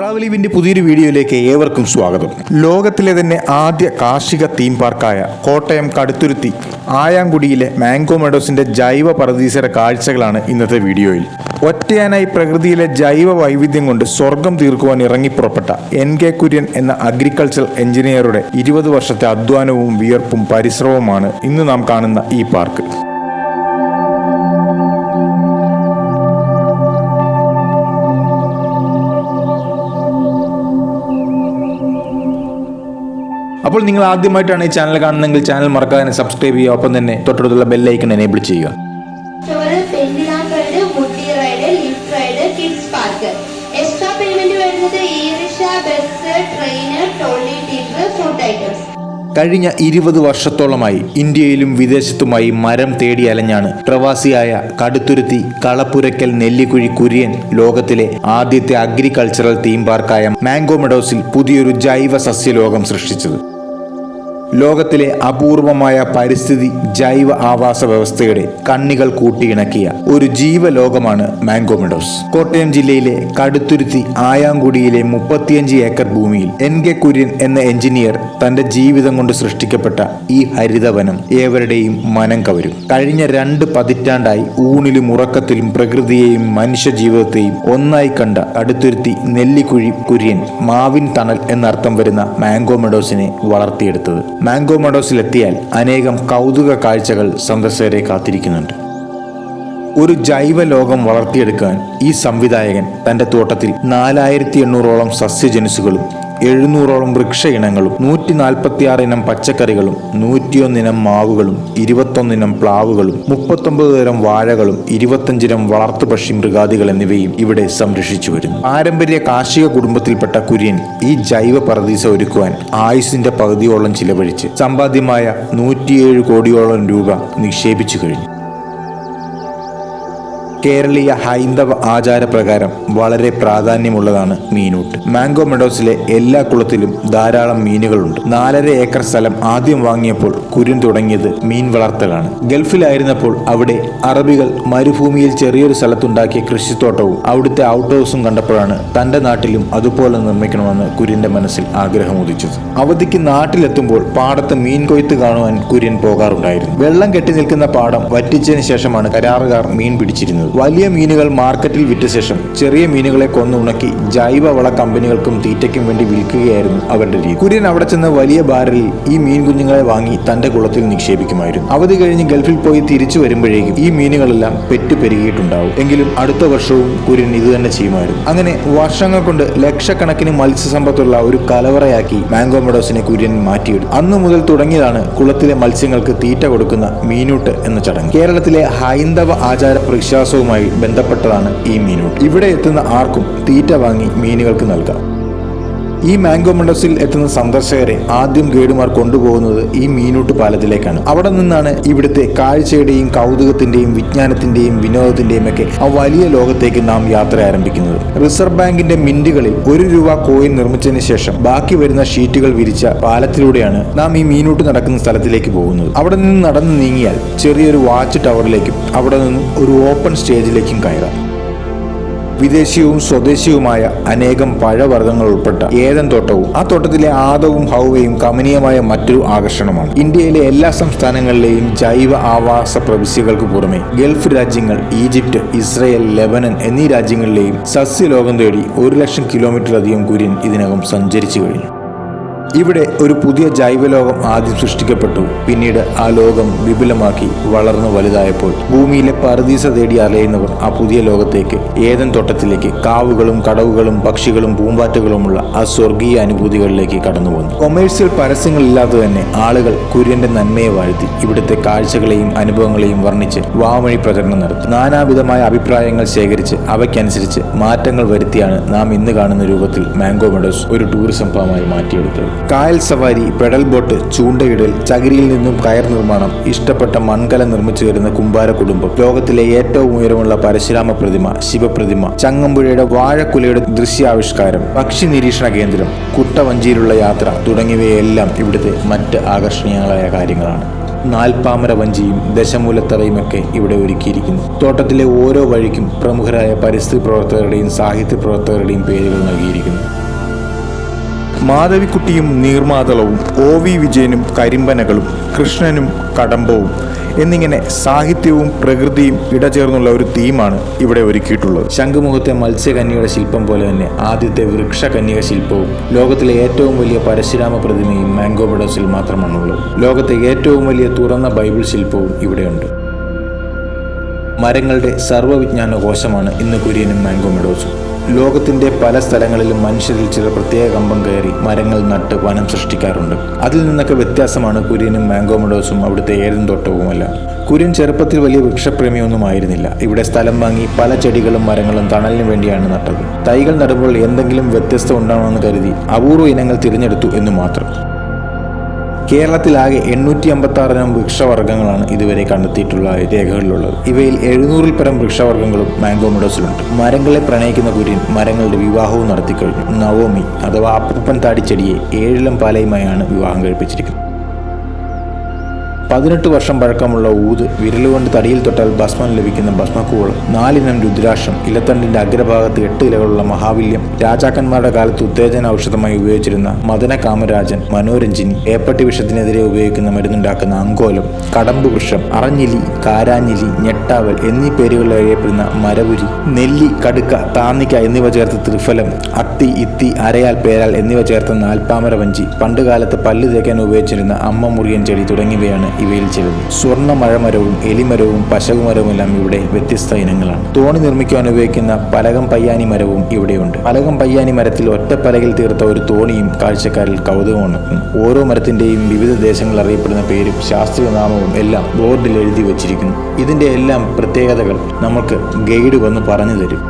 ട്രാവലിവിന്റെ പുതിയൊരു വീഡിയോയിലേക്ക് ഏവർക്കും സ്വാഗതം. ലോകത്തിലെ തന്നെ ആദ്യ കാർഷിക തീം പാർക്കായ കോട്ടയം കടുത്തുരുത്തി ആയാങ്കുടിയിലെ മാംഗോ മെഡോസിന്റെ ജൈവ പരദീസര കാഴ്ചകളാണ് ഇന്നത്തെ വീഡിയോയിൽ. ഒറ്റയാനായി പ്രകൃതിയിലെ ജൈവ വൈവിധ്യം കൊണ്ട് സ്വർഗം തീർക്കുവാൻ ഇറങ്ങിപ്പുറപ്പെട്ട എൻ കെ കുര്യൻ എന്ന അഗ്രികൾച്ചർ എഞ്ചിനീയറുടെ ഇരുപത് വർഷത്തെ അധ്വാനവും വിയർപ്പും പരിശ്രമവുമാണ് ഇന്ന് നാം കാണുന്ന ഈ പാർക്ക് അപ്പോൾ നിങ്ങൾ ആദ്യമായിട്ടാണ് ഈ ചാനൽ കാണുന്നതെങ്കിൽ ചാനൽ മറക്കാതെ സബ്സ്ക്രൈബ് ചെയ്യുക. ഒപ്പം തന്നെ തൊട്ടടുത്തുള്ള ബെല്ലൈക്കൺ എനേബിൾ ചെയ്യുക. എക്സ്ട്രാ പേയ്മെന്റ് വരുന്നത് rickshaw bus trolley teacher food items കഴിഞ്ഞ ഇരുപത് വർഷത്തോളമായി ഇന്ത്യയിലും വിദേശത്തുമായി മരം തേടി അലഞ്ഞാണ് പ്രവാസിയായ കടുത്തുരുത്തി കളപ്പുരയ്ക്കൽ നെല്ലിക്കുഴി കുര്യൻ ലോകത്തിലെ ആദ്യത്തെ അഗ്രികൾച്ചറൽ തീം പാർക്കായ മാംഗോ മെഡോസിൽ പുതിയൊരു ജൈവ സസ്യലോകം സൃഷ്ടിച്ചത്. ലോകത്തിലെ അപൂർവമായ പരിസ്ഥിതി ജൈവ ആവാസ വ്യവസ്ഥയുടെ കണ്ണികൾ കൂട്ടിയിണക്കിയ ഒരു ജീവലോകമാണ് മാംഗോ മെഡോസ് കോട്ടയം ജില്ലയിലെ കടുത്തുരുത്തി ആയാങ്കുടിയിലെ മുപ്പത്തിയഞ്ച് ഏക്കർ ഭൂമിയിൽ എൻ കെ കുര്യൻ എന്ന എഞ്ചിനീയർ തന്റെ ജീവിതം കൊണ്ട് സൃഷ്ടിക്കപ്പെട്ട ഈ ഹരിതവനം ഏവരുടെയും മനം കവരും. കഴിഞ്ഞ രണ്ട് പതിറ്റാണ്ടായി ഊണിലും ഉറക്കത്തിലും പ്രകൃതിയെയും മനുഷ്യ ജീവിതത്തെയും ഒന്നായി കണ്ട കടുത്തുരുത്തി നെല്ലിക്കുഴി കുര്യൻ മാവിൻ തണൽ എന്നർത്ഥം വരുന്ന മാംഗോ മെഡോസിനെ വളർത്തിയെടുത്തത്. മാംഗോ മഡോസിലെത്തിയാൽ അനേകം കൗതുക കാഴ്ചകൾ സന്ദർശകരെ കാത്തിരിക്കുന്നുണ്ട്. ഒരു ജൈവ ലോകം വളർത്തിയെടുക്കാൻ ഈ സംവിധായകൻ തന്റെ തോട്ടത്തിൽ നാലായിരത്തി എണ്ണൂറോളം സസ്യജനുസുകളും എഴുന്നൂറോളം വൃക്ഷ ഇനങ്ങളും നൂറ്റി നാൽപ്പത്തിയാറ് ഇനം പച്ചക്കറികളും നൂറ്റിയൊന്നിനം മാവുകളും ഇരുപത്തൊന്നിനം പ്ലാവുകളും മുപ്പത്തൊമ്പത് തരം വാഴകളും ഇരുപത്തഞ്ചിനം വളർത്തു പക്ഷി മൃഗാദികൾ എന്നിവയും ഇവിടെ സംരക്ഷിച്ചു വരുന്നു. പാരമ്പര്യ കാർഷിക കുടുംബത്തിൽപ്പെട്ട കുര്യൻ ഈ ജൈവ പറദീസ ഒരുക്കുവാൻ ആയുസിന്റെ പകുതിയോളം ചിലവഴിച്ച് സമ്പാദ്യമായ നൂറ്റിയേഴ് കോടിയോളം രൂപ നിക്ഷേപിച്ചു കഴിഞ്ഞു. കേരളീയ ഹൈന്ദവ ആചാരപ്രകാരം വളരെ പ്രാധാന്യമുള്ളതാണ് മീനൂട്ട്. മാംഗോ മെഡോസിലെ എല്ലാ കുളത്തിലും ധാരാളം മീനുകളുണ്ട്. നാലര ഏക്കർ സ്ഥലം ആദ്യം വാങ്ങിയപ്പോൾ കുര്യൻ തുടങ്ങിയത് മീൻ വളർത്തലാണ്. ഗൾഫിലായിരുന്നപ്പോൾ അവിടെ അറബികൾ മരുഭൂമിയിൽ ചെറിയൊരു സ്ഥലത്തുണ്ടാക്കിയ കൃഷിത്തോട്ടവും അവിടുത്തെ ഔട്ട് ഹൗസും കണ്ടപ്പോഴാണ് തന്റെ നാട്ടിലും അതുപോലെ നിർമ്മിക്കണമെന്ന് കുര്യന്റെ മനസ്സിൽ ആഗ്രഹം ഉദിച്ചത് അവധിക്ക് നാട്ടിലെത്തുമ്പോൾ പാടത്ത് മീൻ കൊയ്ത്ത് കാണുവാൻ കുര്യൻ പോകാറുണ്ടായിരുന്നു. വെള്ളം കെട്ടി നിൽക്കുന്ന പാടം വറ്റിച്ചതിന് ശേഷമാണ് കരാറുകാർ മീൻ പിടിച്ചിരുന്നത്. വലിയ മീനുകൾ മാർക്കറ്റിൽ വിറ്റ ശേഷം ചെറിയ മീനുകളെ കൊന്നുണക്കി ജൈവവള കമ്പനികൾക്കും തീറ്റയ്ക്കും വേണ്ടി വിൽക്കുകയായിരുന്നു അവരുടെ രീതി. കുര്യൻ അവിടെ ചെന്ന് വലിയ ബാരലിൽ ഈ മീൻ കുഞ്ഞുങ്ങളെ വാങ്ങി തന്റെ കുളത്തിൽ നിക്ഷേപിക്കുമായിരുന്നു. അവധി കഴിഞ്ഞ് ഗൾഫിൽ പോയി തിരിച്ചു വരുമ്പോഴേക്കും ഈ മീനുകളെല്ലാം പെറ്റു പെരുകിയിട്ടുണ്ടാവും എങ്കിലും അടുത്ത വർഷവും കുര്യൻ ഇതുതന്നെ ചെയ്യുമായിരുന്നു. അങ്ങനെ വർഷങ്ങൾ കൊണ്ട് ലക്ഷക്കണക്കിന് മത്സ്യസമ്പത്തുള്ള ഒരു കലവറയാക്കി മാംഗോ മെഡോസിനെ കുര്യൻ മാറ്റിയിടും അന്നു മുതൽ തുടങ്ങിയതാണ് കുളത്തിലെ മത്സ്യങ്ങൾക്ക് തീറ്റ കൊടുക്കുന്ന മീനൂട്ട് എന്ന ചടങ്ങ്. കേരളത്തിലെ ഹൈന്ദവ ആചാര വിശ്വാസവുമായി ബന്ധപ്പെട്ടതാണ് ഈ മീനൂട്ട്. ഇവിടെ എത്തുന്ന ആർക്കും തീറ്റ വാങ്ങി മീനുകൾക്ക് നൽകാം. ഈ മാംഗോ മണ്ടസിൽ എത്തുന്ന സന്ദർശകരെ ആദ്യം ഗൈഡുമാർ കൊണ്ടുപോകുന്നത് ഈ മീനൂട്ട് പാലത്തിലേക്കാണ്. അവിടെ നിന്നാണ് ഇവിടുത്തെ കാഴ്ചയുടെയും കൗതുകത്തിന്റെയും വിജ്ഞാനത്തിന്റെയും വിനോദത്തിന്റെയും ഒക്കെ ആ വലിയ ലോകത്തേക്ക് നാം യാത്ര ആരംഭിക്കുന്നത്. റിസർവ് ബാങ്കിന്റെ മിന്റുകളിൽ ഒരു രൂപ കോയിൻ നിർമ്മിച്ചതിന് ശേഷം ബാക്കി വരുന്ന ഷീറ്റുകൾ വിരിച്ച പാലത്തിലൂടെയാണ് നാം ഈ മീനൂട്ട് നടക്കുന്ന സ്ഥലത്തിലേക്ക് പോകുന്നത്. അവിടെ നിന്ന് നടന്നു നീങ്ങിയാൽ ചെറിയൊരു വാച്ച് ടവറിലേക്കും അവിടെ നിന്നും ഒരു ഓപ്പൺ സ്റ്റേജിലേക്കും കയറാം. വിദേശിയവും സ്വദേശീയവുമായ അനേകം പഴവർഗങ്ങൾ ഉൾപ്പെട്ട ഏതൻ തോട്ടവും ആ തോട്ടത്തിലെ ആദവും ഹൗവയും കമനീയമായ മറ്റൊരു ആകർഷണമാണ്. ഇന്ത്യയിലെ എല്ലാ സംസ്ഥാനങ്ങളിലെയും ജൈവ ആവാസ പ്രവിശ്യകൾക്ക് പുറമെ ഗൾഫ് രാജ്യങ്ങൾ ഈജിപ്റ്റ് ഇസ്രയേൽ ലെബനൻ എന്നീ രാജ്യങ്ങളിലെയും സസ്യലോകം തേടി ഒരു ലക്ഷം കിലോമീറ്ററിലധികം കുര്യൻ ഇതിനകം സഞ്ചരിച്ചു കഴിഞ്ഞു. ഇവിടെ ഒരു പുതിയ ജൈവലോകം ആദ്യം സൃഷ്ടിക്കപ്പെട്ടു. പിന്നീട് ആ ലോകം വിപുലമാക്കി വളർന്നു വലുതായപ്പോൾ ഭൂമിയിലെ പരദീസ തേടി അലയുന്നവർ ആ പുതിയ ലോകത്തേക്ക് ഏതൻ തോട്ടത്തിലേക്ക് കാവുകളും കടവുകളും പക്ഷികളും പൂമ്പാറ്റകളുമുള്ള ആ സ്വർഗീയ അനുഭൂതികളിലേക്ക് കടന്നു വന്നു കൊമേഴ്സ്യൽ പരസ്യങ്ങളില്ലാതെ തന്നെ ആളുകൾ കുര്യന്റെ നന്മയെ വാഴ്ത്തി ഇവിടുത്തെ കാഴ്ചകളെയും അനുഭവങ്ങളെയും വർണിച്ച് വാമൊഴി പ്രചരണം നടത്തി. നാനാവിധമായ അഭിപ്രായങ്ങൾ ശേഖരിച്ച് അവയ്ക്കനുസരിച്ച് മാറ്റങ്ങൾ വരുത്തിയാണ് നാം ഇന്ന് കാണുന്ന രൂപത്തിൽ മാംഗോ മെഡോസ് ഒരു ടൂറിസം ഫാമായി മാറ്റിയെടുത്തത്. കായൽ സവാരി പെഡൽ ബോട്ട് ചൂണ്ടയിടൽ ചകിരിയിൽ നിന്നും കയർ നിർമ്മാണം ഇഷ്ടപ്പെട്ട മൺകല നിർമ്മിച്ചു വരുന്ന കുമ്പാര കുടുംബം. ലോകത്തിലെ ഏറ്റവും ഉയരമുള്ള പരശുരാമ പ്രതിമ ശിവപ്രതിമ ചങ്ങമ്പുഴയുടെ വാഴക്കുലയുടെ ദൃശ്യാവിഷ്കാരം പക്ഷി നിരീക്ഷണ കേന്ദ്രം കുട്ടവഞ്ചിയിലുള്ള യാത്ര തുടങ്ങിയവയെല്ലാം ഇവിടുത്തെ മറ്റ് ആകർഷണീയങ്ങളായ കാര്യങ്ങളാണ്. നാൽപ്പാമര വഞ്ചിയും ദശമൂലത്തറയുമൊക്കെ ഇവിടെ ഒരുക്കിയിരിക്കുന്നു. തോട്ടത്തിലെ ഓരോ വഴിക്കും പ്രമുഖരായ പരിസ്ഥിതി പ്രവർത്തകരുടെയും സാഹിത്യ പ്രവർത്തകരുടെയും പേരുകൾ നൽകിയിരിക്കുന്നു. മാധവിക്കുട്ടിയും നീർമാതളവും ഒ വി വിജയനും കരിമ്പനകളും കൃഷ്ണനും കടമ്പവും എന്നിങ്ങനെ സാഹിത്യവും പ്രകൃതിയും ഇടചേർന്നുള്ള ഒരു തീമാണ് ഇവിടെ ഒരുക്കിയിട്ടുള്ളത്. ശംഖുമുഖത്തെ മത്സ്യകന്യയുടെ ശില്പം പോലെ തന്നെ ആദ്യത്തെ വൃക്ഷകന്യക ശില്പവും ലോകത്തിലെ ഏറ്റവും വലിയ പരശുരാമ പ്രതിമയും മാംഗോബഡോസിൽ മാത്രമാണുള്ളത്. ലോകത്തെ ഏറ്റവും വലിയ തുറന്ന ബൈബിൾ ശില്പവും ഇവിടെയുണ്ട്. മരങ്ങളുടെ സർവവിജ്ഞാന കോശമാണ് ഇന്ന് കുര്യനും മാംഗോ മെഡോസും ലോകത്തിന്റെ പല സ്ഥലങ്ങളിലും മനുഷ്യരിൽ ചില പ്രത്യേക കമ്പം കയറി മരങ്ങൾ നട്ട് വനം സൃഷ്ടിക്കാറുണ്ട്. അതിൽ നിന്നൊക്കെ വ്യത്യാസമാണ് കുര്യനും മാംഗോ മെഡോസും അവിടുത്തെ ഏതും തോട്ടവുമെല്ലാം. കുര്യൻ ചെറുപ്പത്തിൽ വലിയ വൃക്ഷപ്രേമിയൊന്നും ആയിരുന്നില്ല. ഇവിടെ സ്ഥലം വാങ്ങി പല ചെടികളും മരങ്ങളും തണലിന് വേണ്ടിയാണ് നട്ടത്. തൈകൾ നടുമ്പോൾ എന്തെങ്കിലും വ്യത്യസ്തം ഉണ്ടാവണമെന്ന് കരുതി അപൂർവ ഇനങ്ങൾ തിരഞ്ഞെടുത്തു എന്ന് മാത്രം. കേരളത്തിലാകെ എണ്ണൂറ്റി അമ്പത്താറിനം വൃക്ഷവർഗങ്ങളാണ് ഇതുവരെ കണ്ടെത്തിയിട്ടുള്ള രേഖകളിലുള്ളത്. ഇവയിൽ എഴുന്നൂറിൽ പരം വൃക്ഷവർഗങ്ങളും മാംഗോ മെഡോസിലുണ്ട്. മരങ്ങളെ പ്രണയിക്കുന്ന കുര്യൻ മരങ്ങളുടെ വിവാഹവും നടത്തിക്കഴിഞ്ഞു. നവോമി അഥവാ അപ്പൂപ്പൻ താടിച്ചെടിയെ ഏഴിലം പാലയുമായാണ് വിവാഹം കഴിപ്പിച്ചിരിക്കുന്നത്. പതിനെട്ട് വർഷം പഴക്കമുള്ള ഊത് വിരലുകൊണ്ട് തടിയിൽ തൊട്ടാൽ ഭസ്മം ലഭിക്കുന്ന ഭസ്മക്കൂവളം നാലിനം രുദ്രാക്ഷം ഇലത്തണ്ടിന്റെ അഗ്രഭാഗത്ത് എട്ട് ഇലകളുള്ള മഹാവില്യം രാജാക്കന്മാരുടെ കാലത്ത് ഉത്തേജന ഔഷധമായി ഉപയോഗിച്ചിരുന്ന മദന കാമരാജൻ മനോരഞ്ജിനി ഏപ്പട്ടി വിഷത്തിനെതിരെ ഉപയോഗിക്കുന്ന മരുന്നുണ്ടാക്കുന്ന അങ്കോലം കടമ്പ് വൃക്ഷം അറഞ്ഞിലി കാരാഞ്ഞിലി ഞെട്ടാവൽ എന്നീ പേരുകളിൽ അറിയപ്പെടുന്ന മരവുരി നെല്ലി കടുക്ക താന്നിക്ക എന്നിവ ചേർത്ത് ത്രിഫലം അത്തി ഇത്തി അരയാൽ പേരാൽ എന്നിവ ചേർത്ത നാൽപ്പാമര വഞ്ചി പണ്ടുകാലത്ത് പല്ല് തേക്കാൻ ഉപയോഗിച്ചിരുന്ന അമ്മ മുറിയൻ ചെടി തുടങ്ങിയവയാണ് ഇവയിൽ ചിലത് സ്വർണ മഴമരവും എലിമരവും പശകുമരവും എല്ലാം ഇവിടെ വ്യത്യസ്ത ഇനങ്ങളാണ്. തോണി നിർമ്മിക്കാൻ ഉപയോഗിക്കുന്ന പലകം പയ്യാനി മരവും ഇവിടെയുണ്ട്. പലകം പയ്യാനി മരത്തിൽ ഒറ്റ ഒറ്റപ്പലകിൽ തീർത്ത ഒരു തോണിയും കാഴ്ചക്കാരിൽ കൗതുകമാണ്. ഓരോ മരത്തിന്റെയും വിവിധ ദേശങ്ങളിൽ അറിയപ്പെടുന്ന പേരും ശാസ്ത്രീയ നാമവും എല്ലാം ബോർഡിൽ എഴുതി വച്ചിരിക്കുന്നു. ഇതിന്റെ എല്ലാം പ്രത്യേകതകൾ നമുക്ക് ഗൈഡ് വന്ന് പറഞ്ഞു തരും.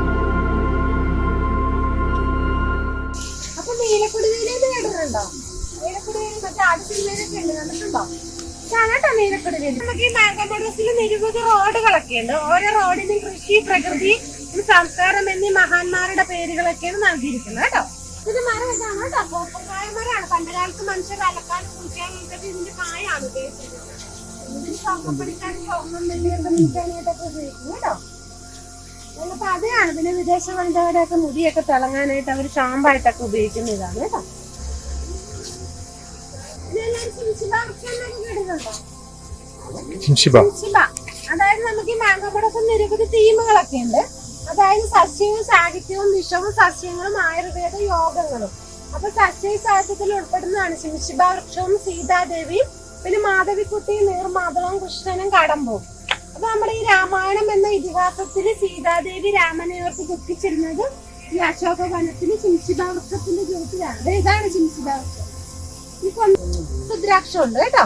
സംസ്കാരം എന്നീ മഹാന്മാരുടെ പേരുകളൊക്കെയാണ് നൽകിയിരിക്കുന്നത് കേട്ടോ. ഇത് മരം ഇതാണ് കേട്ടോ. കോപ്പക്കായ മരമാണ്. പണ്ടുകാലത്ത് മനുഷ്യർ അലക്കാനും കുളിക്കാനും ഇതിന്റെ കായാണ് ഉപയോഗിച്ചിരുന്നത് അതാണ്. പിന്നെ വിദേശ വനിതകളുടെ ഒക്കെ മുടിയൊക്കെ തിളങ്ങാനായിട്ട് അവർ ഷാമ്പായിട്ടൊക്കെ ഉപയോഗിക്കുന്ന ഇതാണ്. കേട്ടോ. അതായത് നമുക്ക് ഈ മാങ്കോപടസം നിരവധി തീമുകളൊക്കെ ഉണ്ട്. അതായത് സസ്യവും സാഹിത്യവും വിഷവും സസ്യങ്ങളും ആയുർവേദ യോഗങ്ങളും. അപ്പൊ സസ്യ സാഹിത്യത്തിൽ ഉൾപ്പെടുന്നതാണ് ശിംശിഭ വൃക്ഷവും സീതാദേവിയും പിന്നെ മാധവിക്കുട്ടിയും നീർമാധവം കൃഷ്ണനും കടമ്പോ. അപ്പൊ നമ്മുടെ ഈ രാമായണം എന്ന ഇതിഹാസത്തിൽ സീതാദേവി രാമനെ ഓർത്ത് ദുഃഖിച്ചിരുന്നത് ഈ അശോക വനത്തിന് ചിംസിതാവൃക്ഷത്തിന്റെ ചുവട്ടിലാണ് ഇതാണ് ചിംസിതാവൃക്ഷം ഈ രുദ്രാക്ഷം ഉണ്ട് കേട്ടോ?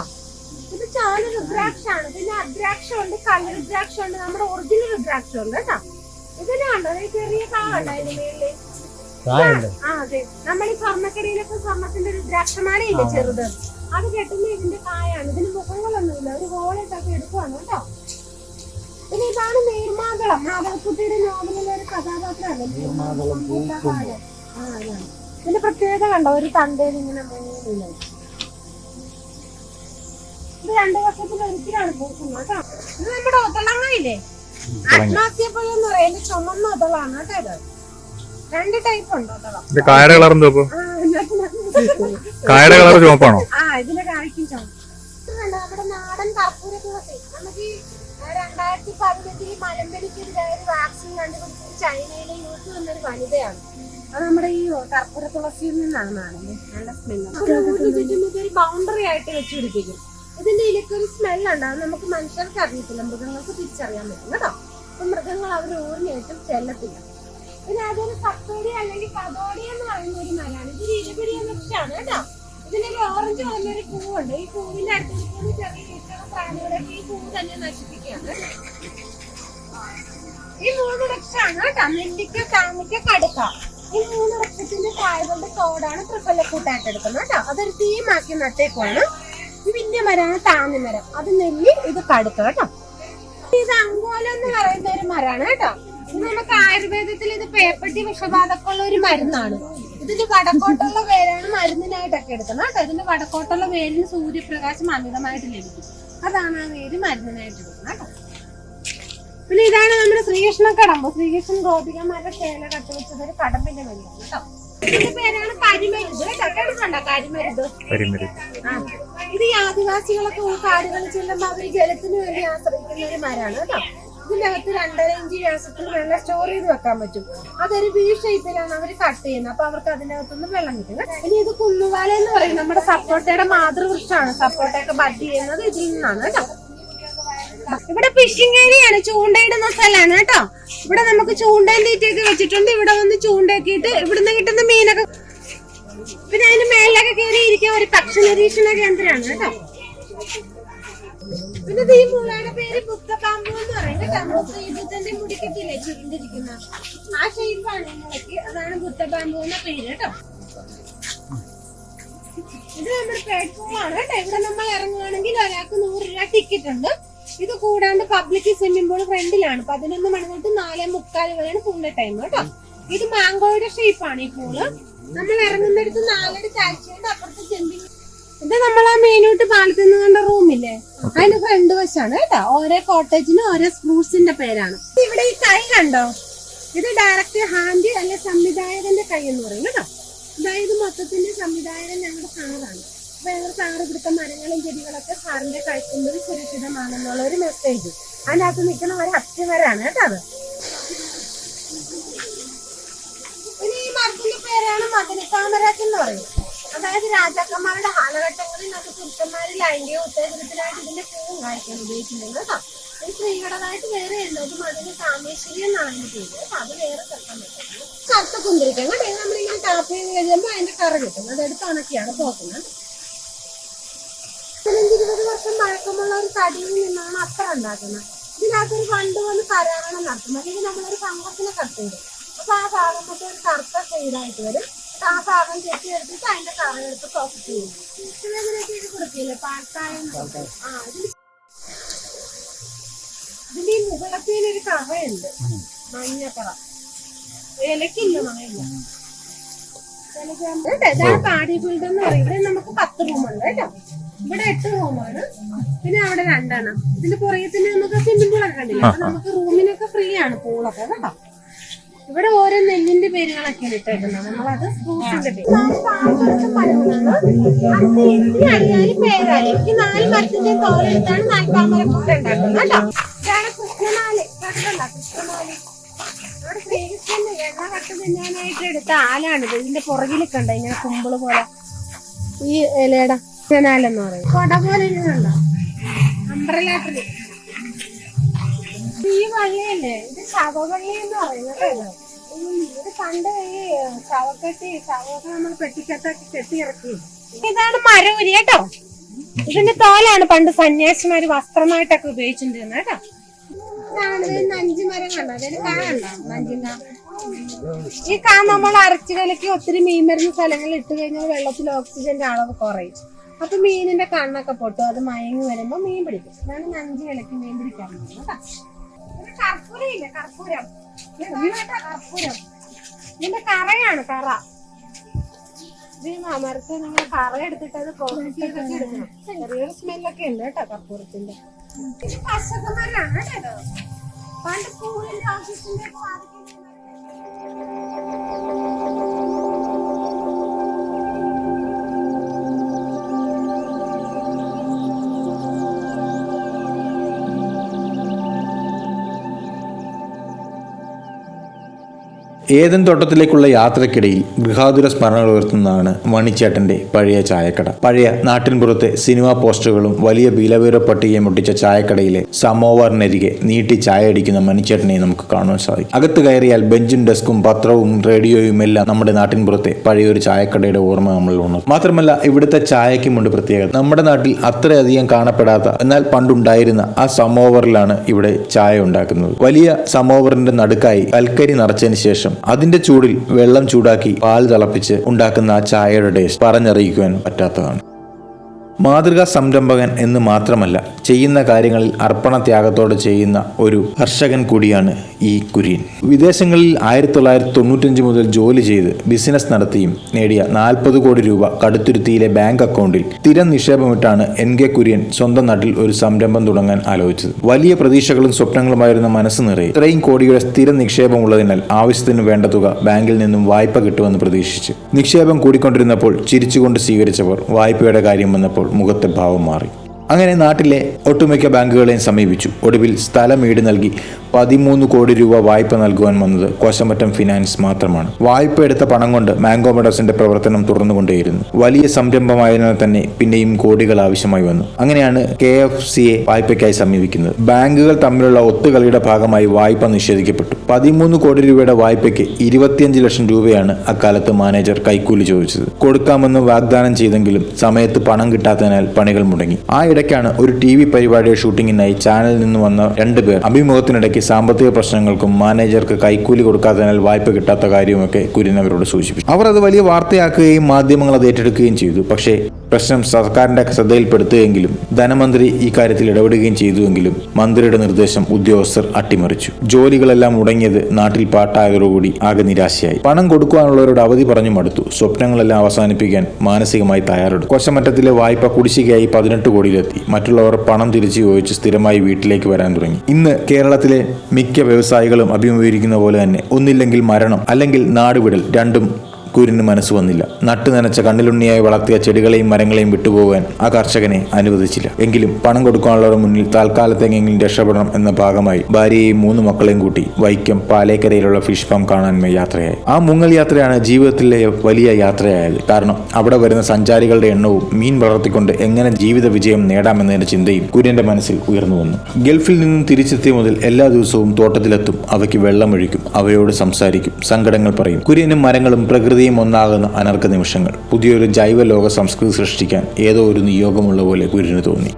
ഇത് ചാന രുദ്രാക്ഷാണ്. പിന്നെ അദ്രാക്ഷം ഉണ്ട് കള്ള രുദ്രാക്ഷം ഉണ്ട് നമ്മുടെ ഒറിജിനൽ രുദ്രാക്ഷം ഉണ്ട് കേട്ടോ. ഇതിനാണ് ചെറിയ കാ കണ്ടോ അതിന്റെ മേളിൽ? ആ അതെ. നമ്മൾ ഈ സ്വർണക്കടയിലൊക്കെ സ്വർണത്തിന്റെ രുദ്രാക്ഷമാണ് ഇല്ലേ ചെറുത്? അത് കെട്ടുന്ന ഇതിന്റെ കായാണ്. ഇതിന് മുഖങ്ങളൊന്നുമില്ല ഒരു ഹോളിട്ടൊക്കെ എടുക്കുവാണ് കേട്ടോ. പിന്നെ ഇതാണ് നീർമാതളം മാധവക്കുട്ടിയുടെ നോവലിലെ ഒരു കഥാപാത്രമല്ലേ. ഇതിന്റെ പ്രത്യേകത കണ്ടോ? ഒരു തണ്ടയിൽ ഇങ്ങനെ മൂന്നില്ല? ഇത് രണ്ടു വർഷത്തിൽ ഒരിക്കലാണ് പൂക്കുന്നത് കേട്ടോ. ഇത് നമ്മുടെ ഒതളങ്ങയില്ലേ ആത്മാഹത്യപ്പഴം എന്ന് പറയുന്നത് ചുമന്ന ഒതളാണ് കേട്ടോ ഇത്. രണ്ട് ടൈപ്പ് ഉണ്ട് ഇത് കായയുടെ കളർ എന്തോ കായയുടെ കളർ ചുമപ്പാണോ? ആ ഇതിന്റെ കായ്ക്കും ചുമ കണ്ടോ, നമ്മുടെ നാടൻ കർപ്പൂര തുളസി നമുക്ക് രണ്ടായിരത്തി പതിനെട്ടിൽ മലമ്പനിക്കെതിരായ ഒരു വാക്സിൻ കണ്ടുപിടിച്ചത് ചൈനയിലെ യൂസ് വന്നൊരു വനിതയാണ്. അത് നമ്മുടെ ഈ കർപ്പൂര തുളസിയിൽ നിന്നാണ് നാടൻ നല്ല സ്മെല്ല് ഒരു ബൗണ്ടറി ആയിട്ട് വെച്ച് പിടിപ്പിക്കും ഇതിന്റെ ഉണ്ട്. അത് നമുക്ക് മനുഷ്യർക്ക് അറിയത്തില്ല. മൃഗങ്ങൾക്ക് തിരിച്ചറിയാൻ പറ്റും. കേട്ടോ? അപ്പൊ മൃഗങ്ങൾ അവർ ഊറിനായിട്ടും ചെല്ലത്തില്ല. പിന്നെ അതൊരു കത്തോടി അല്ലെങ്കിൽ കതോടി എന്ന് പറയുന്ന ഒരു മരമാണ് ഇതൊരു ഇരുപിടി വൃക്ഷമാണ് കേട്ടോ? ഇതിനൊരു ഓറഞ്ച് പൂവുണ്ട്. ഈ ഈ തന്നെ നശിപ്പിക്കുകയാണ്. ഈ മൂന്ന് വൃക്ഷമാണ് നെല്ലിക്ക കാണിക്ക കടുക്ക. ഈ മൂന്ന് വൃക്ഷത്തിന്റെ കായകളുടെ തോടാണ് എടുക്കുന്നത് കേട്ടോ. അതൊരു തീമാക്കി നട്ടേക്കുവാണ്. ഈ വലിയ മരമാണ് താന്നി മരം. അത് നെല്ലി ഇത് കടുക്ക കേട്ടോ. ഇത് അങ്കോല എന്ന് പറയുന്ന ഒരു മരമാണ് കേട്ടോ. ഇത് നമുക്ക് ആയുർവേദത്തിൽ ഇത് പേപ്പട്ടി വിഷബാധക്കുള്ള ഒരു മരുന്നാണ്. ഇതിന്റെ വടക്കോട്ടുള്ള വേരാണ് മരുന്നിനായിട്ടൊക്കെ എടുക്കുന്നത് കേട്ടോ. ഇതിന്റെ വടക്കോട്ടുള്ള വേരിന് സൂര്യപ്രകാശം അമിതമായിട്ട് ലഭിക്കും അതാണ് ആ വേര് മരുന്നിനായിട്ട് എടുക്കുന്നത് കേട്ടോ. പിന്നെ ഇതാണ് നമ്മുടെ ശ്രീകൃഷ്ണ കടമ്പ്. ശ്രീകൃഷ്ണൻ ഗോപികമാരുടെ ചേല കട്ടുവെച്ചത് ഒരു കടമ്പിന്റെ മരുന്നാണ് കേട്ടോ. ഇതിന്റെ പേരാണ് കരിമരുത്. കേട്ടോ കേട്ടിട്ടുണ്ടോ കരിമരുത്? കരിമരി ആ. ഇത് ഈ ആദിവാസികളൊക്കെ കാടുകളിൽ ചെല്ലുമ്പോൾ അവർ ജലത്തിന് വേണ്ടി ആശ്രയിക്കുന്ന ഒരു മരമാണ് കേട്ടോ. ഇതിന്റെ അകത്ത് രണ്ടര ഇഞ്ച് വ്യാസത്തിൽ വെള്ളം സ്റ്റോർ ചെയ്ത് വെക്കാൻ പറ്റും. അതൊരു വി ഷേപ്പിലാണ് അവർ കട്ട് ചെയ്യുന്നത്. അപ്പൊ അവർക്ക് അതിനകത്തുനിന്ന് വെള്ളം കിട്ടുന്നത് ഇനി ഇത് കുന്നുവാല എന്ന് പറയും. നമ്മുടെ സപ്പോർട്ടയുടെ മാതൃവൃക്ഷമാണ്. സപ്പോർട്ടയൊക്കെ ബഡ് ചെയ്യുന്നത് ഇതിൽ നിന്നാണ് കേട്ടോ. ഇവിടെ ഫിഷിംഗ് ഏരിയയാണ് ചൂണ്ടയിടുന്ന സ്ഥലമാണ് കേട്ടോ. ഇവിടെ നമുക്ക് ചൂണ്ടയും തീറ്റയൊക്കെ വെച്ചിട്ടുണ്ട്. ഇവിടെ വന്ന് ചൂണ്ടയൊക്കെയിട്ട് ഇവിടുന്ന് കിട്ടുന്ന മീനൊക്കെ പിന്നെ അതിന് മേലിലൊക്കെ കയറി ഇരിക്കുക ഒരു പക്ഷി നിരീക്ഷണ കേന്ദ്രമാണ് കേട്ടോ. ഇത് ഈ മുളയുടെ പേര് ബുദ്ധപാമ്പു എന്ന് പറയും കേട്ടോ. ഈ മുടിക്കെട്ടില്ലേ ചുരുണ്ടിരിക്കുന്ന. ആ ഷേപ്പാണ് മുളയ്ക്ക് അതാണ് ബുദ്ധപാമ്പു എന്ന പേര് കേട്ടോ. ഇത് നമ്മുടെ പ്ലാറ്റ്ഫോമാണ് കേട്ടോ. ഇവിടെ നമ്മൾ ഇറങ്ങുകയാണെങ്കിൽ ഒരാൾക്ക് നൂറ് രൂപ ടിക്കറ്റ് ഉണ്ട്. ഇത് കൂടാണ്ട് പബ്ലിക് സ്വിമ്മിംഗ് പൂൾ ഫ്രണ്ടിലാണ്. പതിനൊന്ന് മണി തൊട്ട് നാലേ മുക്കാൽ വരെയാണ് പൂണ്ട ടൈം കേട്ടോ. ഇത് മാങ്കോയുടെ ഷേപ്പാണ് ഈ പൂൾ നമ്മൾ ഇറങ്ങുന്നിടത്ത് നാലടി താഴ്ചയുണ്ട്. അപ്പുറത്ത് ജമ്പിങ് ഇത് നമ്മൾ ആ മെയിനോട്ട് പാലത്തിൽ നിന്ന് കണ്ട റൂമില്ലേ അതിന്റെ ഫ്രണ്ട് വശാണ് കേട്ടോ. ഓരോ കോട്ടേജിന് ഓരോ സ്പ്രൂസിന്റെ പേരാണ്. ഇവിടെ ഈ കൈ കണ്ടോ? ഇത് ഡയറക്റ്റ് ഹാൻഡ് അല്ലെ സംവിധായകന്റെ കൈ എന്ന് പറയും കേട്ടോ. അതായത് മൊത്തത്തിന്റെ സംവിധായകൻ ഞങ്ങളുടെ സാറാണ്. അപ്പൊ ഞങ്ങൾ സാറ് ഇവിടുത്തെ മരങ്ങളും ചെടികളൊക്കെ സാറിന്റെ കഴിക്കുന്നത് സുരക്ഷിതമാണെന്നുള്ള ഒരു മെസ്സേജ് അതിനകത്ത് നിൽക്കുന്ന ഒരു അത്യവരാണ് കേട്ടോ അത്. ഇനി ഈ മരത്തിന്റെ പേരാണ് എന്ന് പറയും. അതായത് രാജാക്കന്മാരുടെ കാലഘട്ടങ്ങളിൽ അത് പുരുഷന്മാരിൽ ലൈംഗിക ഉത്തേജനത്തിനായിട്ട് ഇതിന്റെ പൂവും കായ്ക്കാൻ ഉപയോഗിക്കുന്നുണ്ട് കേട്ടോ. ഇത് സ്ത്രീകളുടേതായിട്ട് വേറെ ഉണ്ട് അതിന് താമേശ്വരി എന്നാണ് കേട്ടോ അത് വേറെ ചെറുക്കാൻ പറ്റും കറുത്ത കുന്തിരിക്കും കേട്ടോ. നമ്മളിങ്ങനെ ടാപ്പ് ചെയ്ത് കഴിയുമ്പോൾ അതിന്റെ കറ കിട്ടും. അതെടുത്ത് ഉണക്കിയാണ് പോക്കുന്നത് പതിനഞ്ചിരുപത് വർഷം പഴക്കമുള്ള ഒരു തടിയിൽ നിന്നാണ് അത്ര ഉണ്ടാക്കുന്നത്. ഇതിനകത്തൊരു പണ്ട് വന്ന് കരാറണം നടത്തും. അല്ലെങ്കിൽ നമ്മളൊരു സംഘത്തിനെ കട്ട് അപ്പൊ ആ ഭാഗം മൊത്തം ഒരു കറുത്ത സൈഡായിട്ട് വരും. ആ ഭാഗം ചെത്തി എടുത്തിട്ട് അതിന്റെ കറി എടുത്ത് പ്രോസസ് ചെയ്യും ഇതിനകത്ത് ഇത് കൊടുക്കില്ലേ? പാൽക്കായ ആ ഇതിൽ ഇതിന്റെ ഈ മുകളത്തിൽ കറയുണ്ട് മഞ്ഞ മഞ്ഞക്കറ ഇലക്കില്ല മണയില്ല പാടി ഫീൽഡ് എന്ന് പറയും. ഇവിടെ നമുക്ക് പത്ത് റൂമുണ്ട് കേട്ടോ. ഇവിടെ എട്ട് റൂമാണ് പിന്നെ അവിടെ രണ്ടെണ്ണം. ഇതിന്റെ പുറകെ തന്നെ നമുക്ക് സ്വിമ്മിംഗ് പൂളൊക്കെ കണ്ടില്ല? അപ്പൊ നമുക്ക് റൂമിനൊക്കെ ഫ്രീ ആണ് പൂളൊക്കെ കേട്ടോ. ഇവിടെ ഓരോ നെല്ലിന്റെ പേരുകളൊക്കെ ഇട്ടേക്കുന്നത് നമ്മളത് പേര്. നാല് ഇവിടെ എടുത്ത ആലാണിത്. ഇതിന്റെ പുറകിൽ കണ്ട? ഇങ്ങനെ കുമ്പിൾ പോലെ. ഈ ഇലയുടെ കൃഷ്ണനാലെന്ന് പറയും. കൊട പോലെ ഇരുന്നുണ്ടോ അംബ്രല ട്രീ ഈ വള്ളിയല്ലേ? ഇത് ശവവള്ളി എന്ന് പറയുന്നത് ഇത്. പണ്ട് ഈ ശവക്കെട്ടി ശവമൊക്കെ നമ്മൾ പെട്ടിക്കത്തൊക്കെ കെട്ടിയിറക്കി. ഇതാണ് മരൂരി കേട്ടോ. ഇതിന്റെ തോലാണ് പണ്ട് സന്യാസിമാര് വസ്ത്രമായിട്ടൊക്കെ ഉപയോഗിച്ചിരുന്നത് കേട്ടോ. ഈ കാ നമ്മൾ അരച്ചു കലക്കി ഒത്തിരി മീൻ വരുന്ന സ്ഥലങ്ങളിൽ ഇട്ട് കഴിഞ്ഞാൽ വെള്ളത്തിൽ ഓക്സിജന്റെ അളവ് കുറയും. അപ്പൊ മീനിന്റെ കണ്ണൊക്കെ പൊട്ടും. അത് മയങ്ങി വരുമ്പോ മീൻ പിടിക്കും. അതാണ് നഞ്ചു കലക്കി മീൻ പിടിക്കാൻ കേട്ടോ. കർപ്പൂരം. ഇല്ലേ കർപ്പൂരം കർപ്പൂരം. ഇതിന്റെ കറയാണ് കറ ഇത് മരത്തിൽ നിങ്ങൾ കറ എടുത്തിട്ട് അത് പ്രോസസ് ചെയ്തൊക്കെ എടുക്കണം. ചെറിയൊരു സ്മെല്ലൊക്കെ ഉണ്ട് കേട്ടോ കർപ്പൂരത്തിന്റെ. ഇത് കർഷകന്മാരാണ് കേട്ടോ. പണ്ട് സ്കൂളിന്റെ ഓഫീസിന്റെ ഏതൻ തോട്ടത്തിലേക്കുള്ള യാത്രക്കിടയിൽ ഗൃഹാതുര സ്മരണകൾ ഉയർത്തുന്നതാണ് മണിച്ചേട്ടന്റെ പഴയ ചായക്കട. പഴയ നാട്ടിൻപുറത്തെ സിനിമാ പോസ്റ്ററുകളും വലിയ വിലവിവര പട്ടികയും മുട്ടിച്ച ചായക്കടയിലെ സമോവറിനരികെ നീട്ടി ചായ അടിക്കുന്ന മണിച്ചേട്ടനെ നമുക്ക് കാണാൻ സാധിക്കും. അകത്ത് കയറിയാൽ ബെഞ്ചും ഡെസ്കും പത്രവും റേഡിയോയും എല്ലാം നമ്മുടെ നാട്ടിൻപുറത്തെ പഴയൊരു ചായക്കടയുടെ ഓർമ്മ നമ്മളിൽ ഉണ്ട് മാത്രമല്ല ഇവിടുത്തെ ചായക്കുമുണ്ട് പ്രത്യേകത. നമ്മുടെ നാട്ടിൽ അത്രയധികം കാണപ്പെടാത്ത എന്നാൽ പണ്ടുണ്ടായിരുന്ന ആ സമോവറിലാണ് ഇവിടെ ചായ ഉണ്ടാക്കുന്നത്. വലിയ സമോവറിന്റെ നടുക്കായി കൽക്കരി നിറച്ചതിന് ശേഷം അതിന്റെ ചൂടിൽ വെള്ളം ചൂടാക്കി പാൽ തിളപ്പിച്ച് ഉണ്ടാക്കുന്ന ആ ചായയുടെ ടേസ്റ്റ് പറഞ്ഞറിയിക്കുവാൻ പറ്റാത്തതാണ്. മാതൃകാ സംരംഭകൻ എന്ന് മാത്രമല്ല ചെയ്യുന്ന കാര്യങ്ങളിൽ അർപ്പണത്യാഗത്തോടെ ചെയ്യുന്ന ഒരു കർഷകൻ കൂടിയാണ് ഈ കുര്യൻ. വിദേശങ്ങളിൽ ആയിരത്തി തൊള്ളായിരത്തി തൊണ്ണൂറ്റഞ്ച് മുതൽ ജോലി ചെയ്ത് ബിസിനസ് നടത്തിയും നേടിയ നാൽപ്പത് കോടി രൂപ കടുത്തുരുത്തിയിലെ ബാങ്ക് അക്കൗണ്ടിൽ സ്ഥിരം നിക്ഷേപമിട്ടാണ് എൻ കെ കുര്യൻ സ്വന്തം നാട്ടിൽ ഒരു സംരംഭം തുടങ്ങാൻ ആലോചിച്ചത്. വലിയ പ്രതീക്ഷകളും സ്വപ്നങ്ങളുമായിരുന്ന മനസ്സ് നിറയെ ഇത്രയും കോടിയുടെ സ്ഥിര നിക്ഷേപമുള്ളതിനാൽ ആവശ്യത്തിന് വേണ്ട തുക ബാങ്കിൽ നിന്നും വായ്പ കിട്ടുമെന്ന് പ്രതീക്ഷിച്ച്. നിക്ഷേപം കൂടിക്കൊണ്ടിരുന്നപ്പോൾ ചിരിച്ചുകൊണ്ട് സ്വീകരിച്ചവർ വായ്പയുടെ കാര്യം വന്നപ്പോൾ മുഖത്തെ ഭാവം മാറി. അങ്ങനെ നാട്ടിലെ ഒട്ടുമിക്ക ബാങ്കുകളെയും സമീപിച്ചു. ഒടുവിൽ സ്ഥലം ഈട് നൽകി. പതിമൂന്ന് കോടി രൂപ വായ്പ നൽകുവാൻ വന്നത് കോശമറ്റം ഫിനാൻസ് മാത്രമാണ്. വായ്പ എടുത്ത പണം കൊണ്ട് മാംഗോ മെഡോസിന്റെ പ്രവർത്തനം തുടർന്നുകൊണ്ടേയിരുന്നു. വലിയ സംരംഭമായതിനാൽ തന്നെ പിന്നെയും കോടികൾ ആവശ്യമായി വന്നു. അങ്ങനെയാണ് കെ എഫ് സിയെ വായ്പയ്ക്കായി സമീപിക്കുന്നത്. ബാങ്കുകൾ തമ്മിലുള്ള ഒത്തുകളിയുടെ ഭാഗമായി വായ്പ നിഷേധിക്കപ്പെട്ടു. പതിമൂന്ന് കോടി രൂപയുടെ വായ്പയ്ക്ക് ഇരുപത്തിയഞ്ച് ലക്ഷം രൂപയാണ് അക്കാലത്ത് മാനേജർ കൈക്കൂലി ചോദിച്ചത്. കൊടുക്കാമെന്ന് വാഗ്ദാനം ചെയ്തെങ്കിലും സമയത്ത് പണം കിട്ടാത്തതിനാൽ പണികൾ മുടങ്ങി. ആ ഇടയ്ക്കാണ് ഒരു ടി വി പരിപാടിയുടെ ഷൂട്ടിങ്ങിനായി ചാനലിൽ നിന്ന് വന്ന രണ്ടുപേർ അഭിമുഖത്തിനിടയ്ക്ക് സാമ്പത്തിക പ്രശ്നങ്ങൾക്കും മാനേജർക്ക് കൈക്കൂലി കൊടുക്കാത്തതിനാൽ വായ്പ കിട്ടാത്ത കാര്യവുമൊക്കെ കുര്യൻ അവരോട് സൂചിപ്പിച്ചു. അവർ അത് വലിയ വാർത്തയാക്കുകയും മാധ്യമങ്ങൾ അത് ഏറ്റെടുക്കുകയും ചെയ്തു. പക്ഷേ പ്രശ്നം സർക്കാരിന്റെ ശ്രദ്ധയിൽപ്പെടുത്തുകയെങ്കിലും ധനമന്ത്രി ഇക്കാര്യത്തിൽ കാര്യത്തിൽ ഇടപെടുകയും ചെയ്തുവെങ്കിലും മന്ത്രിയുടെ നിർദ്ദേശം ഉദ്യോഗസ്ഥർ അട്ടിമറിച്ചു. ജോലികളെല്ലാം മുടങ്ങിയത് നാട്ടിൽ പാട്ടായതോടുകൂടി ആകെ നിരാശയായി. പണം കൊടുക്കുവാനുള്ളവരോട് അവധി പറഞ്ഞു മടുത്തു. സ്വപ്നങ്ങളെല്ലാം അവസാനിപ്പിക്കാൻ മാനസികമായി തയ്യാറെടുത്തു. കൊശമറ്റത്തിലെ വായ്പ കുടിശ്ശികയായി പതിനെട്ട് കോടിയിലെത്തി. മറ്റുള്ളവർ പണം തിരിച്ചു ചോദിച്ച് സ്ഥിരമായി വീട്ടിലേക്ക് വരാൻ തുടങ്ങി. ഇന്ന് കേരളത്തിലെ മിക്ക വ്യവസായികളും അഭിമുഖീകരിക്കുന്ന പോലെ തന്നെ ഒന്നില്ലെങ്കിൽ മരണം അല്ലെങ്കിൽ നാടുവിടൽ രണ്ടും കുര്യന് മനസ്സ് വന്നില്ല. നട്ടു നനച്ച കണ്ണിലുണ്ണിയായി വളർത്തിയ ചെടികളെയും മരങ്ങളെയും വിട്ടുപോകാൻ ആ കർഷകനെ അനുവദിച്ചില്ല. എങ്കിലും പണം കൊടുക്കാനുള്ളവരുടെ മുന്നിൽ താൽക്കാലത്തെങ്കിലും രക്ഷപ്പെടണം എന്ന ഭാഗമായി ഭാര്യയെയും മൂന്ന് മക്കളെയും കൂട്ടി വൈക്കം പാലേക്കരയിലുള്ള ഫിഷ് ഫാം കാണാൻ യാത്രയായി. ആ മുങ്ങൽ യാത്രയാണ് ജീവിതത്തിലെ വലിയ യാത്രയായത്. കാരണം അവിടെ വരുന്ന സഞ്ചാരികളുടെ എണ്ണവും മീൻ വളർത്തിക്കൊണ്ട് എങ്ങനെ ജീവിത വിജയം നേടാമെന്നതിന്റെ ചിന്തയും കുര്യന്റെ മനസ്സിൽ ഉയർന്നു വന്നു. ഗൾഫിൽ നിന്നും തിരിച്ചെത്തിയ മുതൽ എല്ലാ ദിവസവും തോട്ടത്തിലെത്തും. അവയ്ക്ക് വെള്ളമൊഴിക്കും അവയോട് സംസാരിക്കും. സങ്കടങ്ങൾ പറയും. കുര്യനും മരങ്ങളും പ്രകൃതിയും ഒന്നാകുന്ന അനർഘ നിമിഷങ്ങൾ. പുതിയൊരു ജൈവ ലോക സംസ്കൃതി സൃഷ്ടിക്കാൻ ഏതോ ഒരു നിയോഗമുള്ള പോലെ ഗുരുവിന് തോന്നി.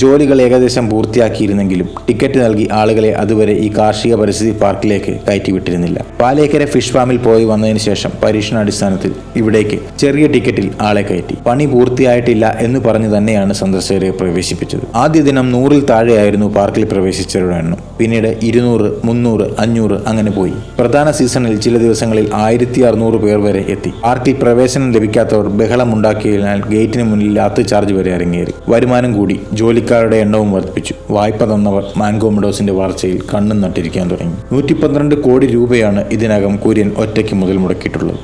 ജോലികൾ ഏകദേശം പൂർത്തിയാക്കിയിരുന്നെങ്കിലും ടിക്കറ്റ് നൽകി ആളുകളെ അതുവരെ ഈ കാർഷിക പരിസ്ഥിതി പാർക്കിലേക്ക് കയറ്റിവിട്ടിരുന്നില്ല. പാലേക്കര ഫിഷ് ഫാമിൽ പോയി വന്നതിന് ശേഷം പരീക്ഷണാടിസ്ഥാനത്തിൽ ഇവിടേക്ക് ചെറിയ ടിക്കറ്റിൽ ആളെ കയറ്റി. പണി പൂർത്തിയായിട്ടില്ല എന്ന് പറഞ്ഞു തന്നെയാണ് സന്ദർശകരെ പ്രവേശിപ്പിച്ചത്. ആദ്യ ദിനം നൂറിൽ താഴെയായിരുന്നു പാർക്കിൽ പ്രവേശിച്ചവരുടെ എണ്ണം. പിന്നീട് ഇരുന്നൂറ് മുന്നൂറ് അഞ്ഞൂറ് അങ്ങനെ പോയി. പ്രധാന സീസണിൽ ചില ദിവസങ്ങളിൽ ആയിരത്തി അറുന്നൂറ് പേർ വരെ എത്തി. പാർക്കിൽ പ്രവേശനം ലഭിക്കാത്തവർ ബഹളമുണ്ടാക്കിയതിനാൽ ഗേറ്റിന് മുന്നിൽ ലാത്ത് ചാർജ് വരെ അരങ്ങേറി. വരുമാനം കൂടി. ജോലിക്കാരുടെ എണ്ണവും വർദ്ധിപ്പിച്ചു. വായ്പ തന്നവർ മാൻഗോമഡോസിന്റെ വളർച്ചയിൽ കണ്ണും നട്ടിരിക്കാൻ തുടങ്ങി. നൂറ്റി കോടി രൂപയാണ് ഇതിനകം കുര്യൻ ഒറ്റയ്ക്ക് മുതൽ മുടക്കിയിട്ടുള്ളത്.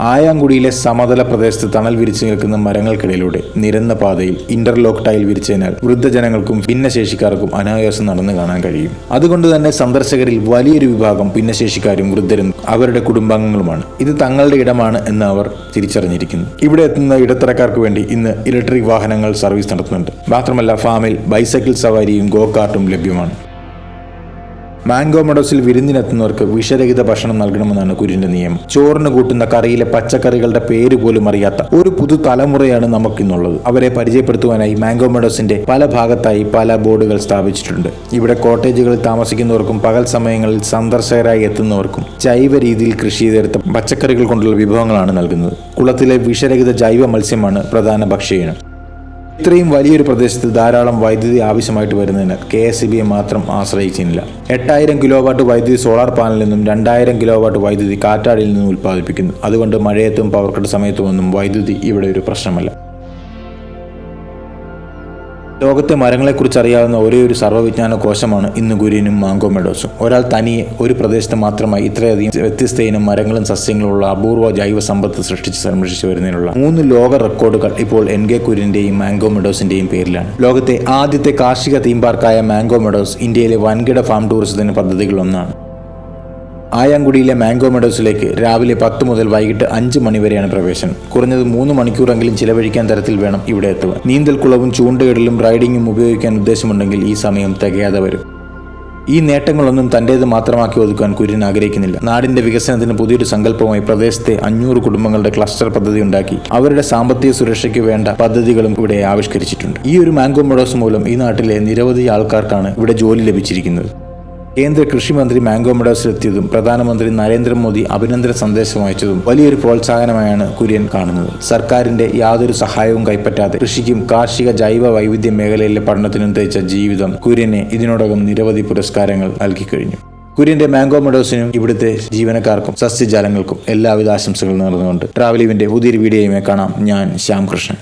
ആയാങ്കുടിയിലെ സമതല പ്രദേശത്ത് തണൽ വിരിച്ചു നിൽക്കുന്ന മരങ്ങൾക്കിടയിലൂടെ നിരന്ന പാതയിൽ ഇന്റർലോക്ക് ടൈൽ വിരിച്ചതിനാൽ വൃദ്ധജനങ്ങൾക്കും ഭിന്നശേഷിക്കാർക്കും അനായാസം നടന്നു കാണാൻ കഴിയും. അതുകൊണ്ട് തന്നെ സന്ദർശകരിൽ വലിയൊരു വിഭാഗം ഭിന്നശേഷിക്കാരും വൃദ്ധരും അവരുടെ കുടുംബാംഗങ്ങളുമാണ്. ഇത് തങ്ങളുടെ ഇടമാണ് എന്ന് അവർ തിരിച്ചറിഞ്ഞിരിക്കുന്നു. ഇവിടെ എത്തുന്ന ഇടത്തരക്കാർക്ക് വേണ്ടി ഇന്ന് ഇലക്ട്രിക് വാഹനങ്ങൾ സർവീസ് നടത്തുന്നുണ്ട്. മാത്രമല്ല ഫാമിൽ ബൈസൈക്കിൾ സവാരിയും ഗോ കാർട്ടും ലഭ്യമാണ്. മാംഗോ മെഡോസിൽ വിരുന്നിനെത്തുന്നവർക്ക് വിഷരഹിത ഭക്ഷണം നൽകണമെന്നാണ് കുരിന്റെ നിയമം. ചോറിന് കൂട്ടുന്ന കറിയിലെ പച്ചക്കറികളുടെ പേര് പോലും അറിയാത്ത ഒരു പുതു തലമുറയാണ് നമുക്കിന്നുള്ളത്. അവരെ പരിചയപ്പെടുത്തുവാനായി മാംഗോ മെഡോസിന്റെ പല ഭാഗത്തായി പല ബോർഡുകൾ സ്ഥാപിച്ചിട്ടുണ്ട്. ഇവിടെ കോട്ടേജുകളിൽ താമസിക്കുന്നവർക്കും പകൽ സമയങ്ങളിൽ സന്ദർശകരായി എത്തുന്നവർക്കും ജൈവ രീതിയിൽ കൃഷി ചെയ്തെടുത്ത പച്ചക്കറികൾ കൊണ്ടുള്ള വിഭവങ്ങളാണ് നൽകുന്നത്. കുളത്തിലെ വിഷരഹിത ജൈവ മത്സ്യമാണ് പ്രധാന ഭക്ഷ്യയിനം ഇത്രയും വലിയൊരു പ്രദേശത്ത് ധാരാളം വൈദ്യുതി ആവശ്യമായിട്ട് വരുന്നതിനാൽ കെ എസ് ബിയെ മാത്രം ആശ്രയിച്ചില്ല എട്ടായിരം കിലോ വാട്ട് വൈദ്യുതി സോളാർ പാനലിൽ നിന്നും രണ്ടായിരം കിലോ വാട്ട് വൈദ്യുതി കാറ്റാടിയിൽ നിന്നും ഉൽപ്പാദിപ്പിക്കുന്നു. അതുകൊണ്ട് മഴയത്തും പവർ കട്ട് സമയത്തുമൊന്നും വൈദ്യുതി ഇവിടെ ഒരു പ്രശ്നമല്ല. ലോകത്തെ മരങ്ങളെക്കുറിച്ച് അറിയാവുന്ന ഒരേ ഒരു സർവവിജ്ഞാന കോശമാണ് ഇന്ന് കുര്യനും മാങ്കോ മെഡോസും ഒരാൾ തനിയെ ഒരു പ്രദേശത്ത് മാത്രമായി ഇത്രയധികം വ്യത്യസ്ത ഇനം മരങ്ങളും സസ്യങ്ങളുള്ള അപൂർവ ജൈവ സമ്പത്ത് സൃഷ്ടിച്ച് സംരക്ഷിച്ചു വരുന്നതിനുള്ള മൂന്ന് ലോക റെക്കോർഡുകൾ ഇപ്പോൾ എൻ കെ കുര്യന്റെയും മാംഗോ മെഡോസിന്റെയും പേരിലാണ്. ലോകത്തെ ആദ്യത്തെ കാർഷിക തീം പാർക്കായ മാംഗോ മെഡോസ് ഇന്ത്യയിലെ വൻകിട ഫാം ടൂറിസത്തിന് പദ്ധതികളൊന്നാണ് ആയാങ്കുടിയിലെ മാംഗോ മെഡോസിലേക്ക് രാവിലെ പത്ത് മുതൽ വൈകിട്ട് അഞ്ച് മണി വരെയാണ് പ്രവേശനം. കുറഞ്ഞത് മൂന്ന് മണിക്കൂറെങ്കിലും ചിലവഴിക്കാൻ തരത്തിൽ വേണം ഇവിടെ എത്തുക നീന്തൽക്കുളവും ചൂണ്ടയിടലും റൈഡിങ്ങും ഉപയോഗിക്കാൻ ഉദ്ദേശമുണ്ടെങ്കിൽ ഈ സമയം തികയാതെ വരും. ഈ നേട്ടങ്ങളൊന്നും തന്റേത് മാത്രമാക്കി ഒതുക്കാൻ കുര്യൻ ആഗ്രഹിക്കുന്നില്ല. നാടിന്റെ വികസനത്തിന് പുതിയൊരു സങ്കല്പമായി പ്രദേശത്തെ അഞ്ഞൂറ് കുടുംബങ്ങളുടെ ക്ലസ്റ്റർ പദ്ധതി ഉണ്ടാക്കി. അവരുടെ സാമ്പത്തിക സുരക്ഷയ്ക്ക് വേണ്ട പദ്ധതികളും ഇവിടെ ആവിഷ്കരിച്ചിട്ടുണ്ട്. ഈ ഒരു മാംഗോ മെഡോസ് മൂലം ഈ നാട്ടിലെ നിരവധി ആൾക്കാർക്കാണ് ഇവിടെ ജോലി ലഭിച്ചിരിക്കുന്നത്. കേന്ദ്ര കൃഷിമന്ത്രി മാംഗോ മെഡോസിലെത്തിയതും പ്രധാനമന്ത്രി നരേന്ദ്രമോദി അഭിനന്ദന സന്ദേശം അയച്ചതും വലിയൊരു പ്രോത്സാഹനമായാണ് കുര്യൻ കാണുന്നത്. സർക്കാരിന്റെ യാതൊരു സഹായവും കൈപ്പറ്റാതെ കൃഷിക്കും കാർഷിക ജൈവ വൈവിധ്യ മേഖലയിലെ പഠനത്തിനും തേച്ച ജീവിതം കുര്യനെ ഇതിനോടകം നിരവധി പുരസ്കാരങ്ങൾ നൽകി കഴിഞ്ഞു. കുര്യന്റെ മാംഗോ മെഡോസിനും ഇവിടുത്തെ ജീവനക്കാർക്കും സസ്യജാലങ്ങൾക്കും എല്ലാവിധ ആശംസകളും നേർന്നുകൊണ്ട് ട്രാവലീവിന്റെ പുതിയൊരു വീഡിയോയുമായി കാണാം. ഞാൻ ശ്യാം കൃഷ്ണൻ.